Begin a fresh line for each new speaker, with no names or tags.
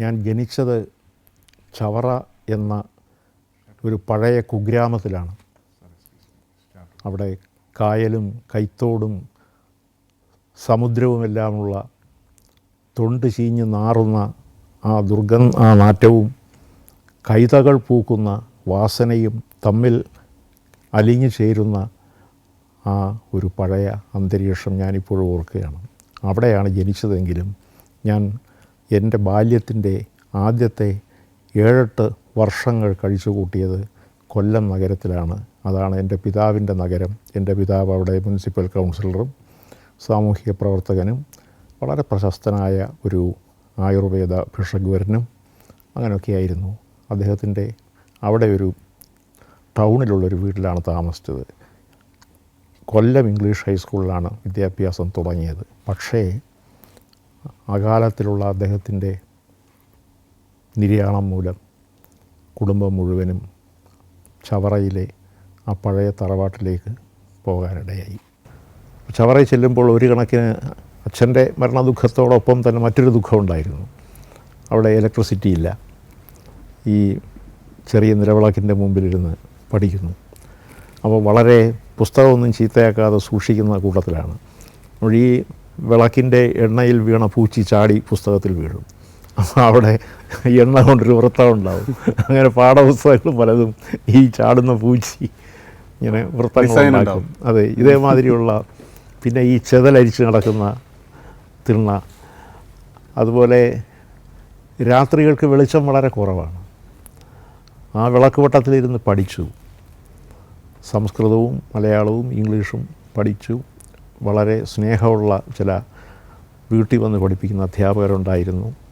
ഞാൻ ജനിച്ചത് ചവറ എന്ന ഒരു പഴയ കുഗ്രാമത്തിലാണ്. അവിടെ കായലും കൈത്തോടും സമുദ്രവുമെല്ലാമുള്ള തൊണ്ട് ചീഞ്ഞ് നാറുന്ന ആ ദുർഗം ആ നാറ്റവും കൈതകൾ പൂക്കുന്ന വാസനയും തമ്മിൽ അലിഞ്ഞു ചേരുന്ന ആ ഒരു പഴയ അന്തരീക്ഷം ഞാനിപ്പോഴും ഓർക്കുകയാണ്. അവിടെയാണ് ജനിച്ചതെങ്കിലും ഞാൻ എന്റെ ബാല്യത്തിന്റെ ആദ്യത്തെ ഏഴെട്ട് വർഷങ്ങൾ കഴിച്ചു കൂട്ടിയത് കൊല്ലം നഗരത്തിലാണ്. അതാണ് എന്റെ പിതാവിന്റെ നഗരം. എന്റെ പിതാവ് അവിടെ മുനിസിപ്പൽ കൗൺസിലറും സാമൂഹിക പ്രവർത്തകനും വളരെ പ്രശസ്തനായ ഒരു ആയുർവേദ ഭിഷഗ്വരനും അങ്ങനെയൊക്കെയായിരുന്നു. അദ്ദേഹത്തിന്റെ അവിടെ ഒരു ടൗണിലുള്ളൊരു വീട്ടിലാണ് താമസിച്ചത്. കൊല്ലം ഇംഗ്ലീഷ് ഹൈസ്കൂളിലാണ് വിദ്യാഭ്യാസം തുടങ്ങിയത്. പക്ഷേ അകാലത്തിലുള്ള അദ്ദേഹത്തിന്റെ നിര്യാണം മൂലം കുടുംബം മുഴുവനും ചവറയിലെ ആ പഴയ തറവാട്ടിലേക്ക് പോകാനിടയായി. ചവറയിൽ ചെല്ലുമ്പോൾ ഒരു കണക്കിന് അച്ഛന്റെ മരണദുഃഖത്തോടൊപ്പം തന്നെ മറ്റൊരു ദുഃഖമുണ്ടായിരുന്നു അവിടെ ഇലക്ട്രിസിറ്റി ഇല്ല. ഈ ചെറിയ നിലവിളക്കിന്റെ മുമ്പിലിരുന്ന് പഠിക്കുന്നു. അപ്പോൾ വളരെ പുസ്തകമൊന്നും ചീത്തയാക്കാതെ സൂക്ഷിക്കുന്ന കൂട്ടത്തിലാണ്. അപ്പോൾ ഈ വിളക്കിന്റെ എണ്ണയിൽ വീണ പൂച്ചി ചാടി പുസ്തകത്തിൽ വീഴും. അപ്പോൾ അവിടെ എണ്ണ കൊണ്ടൊരു വൃത്തം ഉണ്ടാവും. അങ്ങനെ പാഠപുസ്തകങ്ങൾ പലതും ഈ ചാടുന്ന പൂച്ചി ഇങ്ങനെ വൃത്തങ്ങളുണ്ടാക്കും അതെ ഇതേമാതിരിയുള്ള പിന്നെ ഈ ചെതലരിച്ച് നടക്കുന്ന തിണ്ണ അതുപോലെ രാത്രികൾക്ക് വെളിച്ചം വളരെ കുറവാണ്. ആ വിളക്കുവട്ടത്തിലിരുന്ന് പഠിച്ചു. സംസ്കൃതവും മലയാളവും ഇംഗ്ലീഷും പഠിച്ചു. വളരെ സ്നേഹമുള്ള ചില വീട്ടിൽ വന്ന് പഠിപ്പിക്കുന്ന അധ്യാപകരുണ്ടായിരുന്നു.